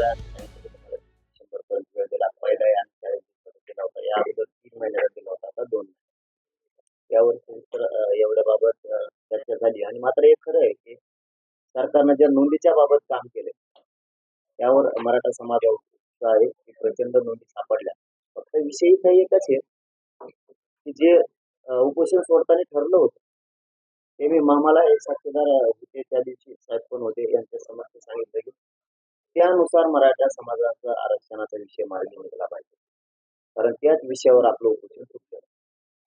बरोबर शंभर पर्यंत वेळ दिला पहिला आणि चाळीस दिवसाचा होता या अगोदर तीन महिन्याला दिला होता आता दोन महिन्याचा यावर्षी तर अं, चर्चा झाली आणि मात्र एक खरं आहे की सरकारनं ज्या नोंदीच्या बाबत काम केले त्यावर मराठा समाजाचा आहे की प्रचंड नोंदी सापडल्या फक्त विषय काही एकच आहे की जे उपोषण सोडताना ठरलं होतं ते मी मामाला एक साक्षीदार होते त्या दिवशी साहेब पण होते यांच्या समक्ष सांगितलं की त्यानुसार मराठा समाजाचा आरक्षणाचा विषय मार्गी निघाला पाहिजे. कारण त्याच विषयावर आपलं उपोषण सुरू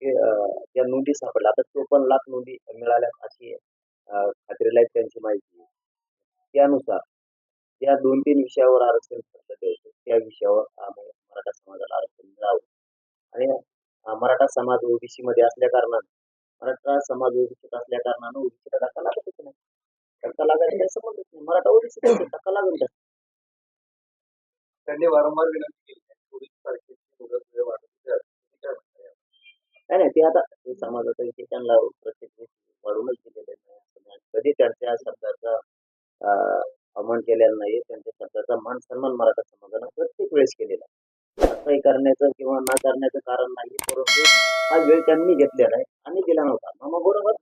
केलं त्या नोंदी सापडल्या. आता चोपन्न लाख नोंदी मिळाल्या अशी खात्रीला आहे त्यांची माहिती. त्यानुसार त्या दोन तीन विषयावर आरक्षण ठरलेले त्या विषयावर आम्ही मराठा समाजाला आरक्षण मिळावं. आणि मराठा समाज ओबीसी मध्ये असल्या कारणानं मराठा समाज ओबीसीत असल्या कारणानं ओबीसीला धक्का लागतच नाही. धक्का लागायला काही संबंधच नाही. मराठा ओबीसी धक्का लागून त्यांनी वारंवार विनंती केली आहे. तारखेची मुदत वेळ वाढवली तुम्ही काय म्हणताय? नाही नाही ते आता ते समाजाचा विषय त्यांना प्रत्येक वाढूनच दिलेले नाही कधी त्यांच्या शब्दाचा अं, अवमान केलेला नाही त्यांच्या शब्दाचा मान सन्मान मराठा समाजानं प्रत्येक वेळेस केलेला आहे. असंही करण्याचं किंवा न करण्याचं कारण नाही परंतु हा वेळ त्यांनी घेतलेला आहे आणि दिला नव्हता मग बरोबर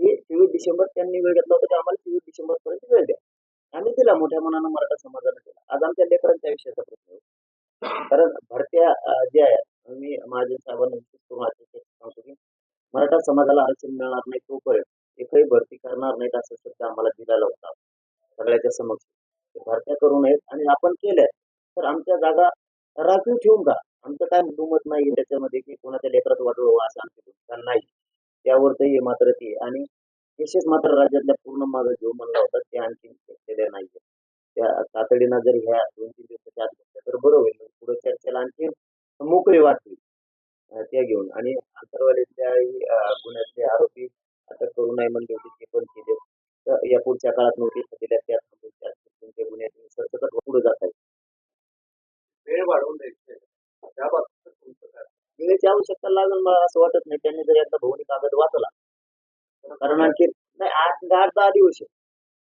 हे चोवीस डिसेंबर त्यांनी वेळ घेतला होता की आम्हाला चोवीस डिसेंबर पर्यंत वेळ द्या आम्ही दिला मोठ्या मनानं मराठा समाजाला दिला. आज आमच्या लेकरांच्या विषयाचा प्रश्न आहे. कारण भरत्या ज्या आहेत मी माझ्या साहेबांना विशेष करून सांगतो की मराठा समाजाला आरक्षण मिळणार नाही तोपर्यंत एकही भरती करणार नाहीत असा शब्द आम्हाला दिलेला होता. सगळ्याच्या समक्ष. भरत्या करू नयेत आणि आपण केल्या. तर आमच्या जागा राखीव ठेवून का आमचं काय दुमत नाही त्याच्यामध्ये की कोणाच्या लेकरात वाटव असं आमची भूमिका नाही. त्यावर ते मात्र ती आणि विशेष मात्र राज्यातल्या पूर्ण माझा जो म्हणला होता ते आणखी घेतलेल्या नाहीये. त्या तातडीनं जर ह्या दोन तीन दिवसाच्या आत घेतल्या तर बरं होईल. पुढे चर्चेला आणखी मोकळी वाटली त्या घेऊन. आणि आंतरवालीतल्या अं, गुन्ह्यातले आरोपी अटक करू नये म्हणले होते ते पण केले. तर या पुढच्या काळात नोटीस दिल्या त्या थांबून त्या तुमच्या गुन्ह्यात सरसकट पुढे जात आहे वेळ वाढवून द्यायची. त्या बाबतीत वेळेची आवश्यकता लागेल मला असं वाटत नाही. त्यांनी जर एकदा भौनी कागद वाचला कारण आणखी नाही आठ आठ दहा दिवस आहे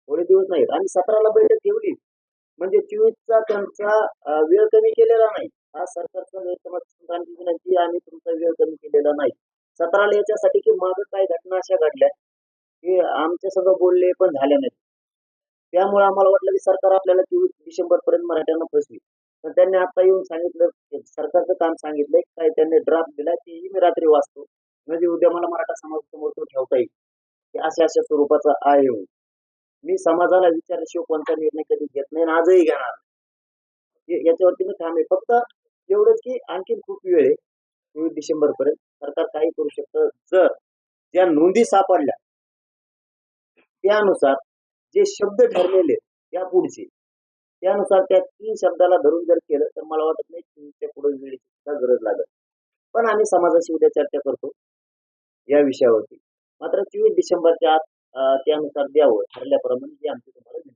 थोडे दिवस नाहीत आणि सतराला बैठक ठेवली. म्हणजे चोवीसचा त्यांचा वेळ कमी केलेला नाही. हा सरकारचा गैरसमज विनंती आणि तुमचा वेळ कमी केलेला नाही. सतराला याच्यासाठी की मागे काही घटना अशा घडल्या की आमच्या सगळं बोलले पण झाल्या नाहीत. त्यामुळे आम्हाला वाटलं की सरकार आपल्याला चोवीस डिसेंबर पर्यंत मराठ्यांना फसवी. तर त्यांनी आता येऊन सांगितलं सरकारचं काम सांगितलंय काय त्यांनी ड्राफ्ट दिलाय तेही मी रात्री वाचतो. म्हणजे उद्या मला मराठा समाज समोर तो ठेवता येईल. की अशा अशा स्वरूपाचा आहे मी समाजाला विचारल्याशिवाय कोणता निर्णय कधी घेत नाही आणि आजही घेणार याच्यावरती मी थांबे आहे. फक्त एवढंच की आणखीन खूप वेळ आहे. चोवीस डिसेंबर पर्यंत सरकार काही करू शकतं. जर ज्या नोंदी सापडल्या त्यानुसार जे शब्द ठरलेले त्या पुढचे. त्यानुसार त्या तीन शब्दाला धरून जर केलं तर मला वाटत नाही तुमच्यापुढे वेळेची सुद्धा गरज लागत पण आम्ही समाजाशी उद्या चर्चा करतो या विषयावरती. मात्र चोवीस डिसेंबरच्या आत त्यानुसार द्यावं ठरल्याप्रमाणे आमचं तुम्हाला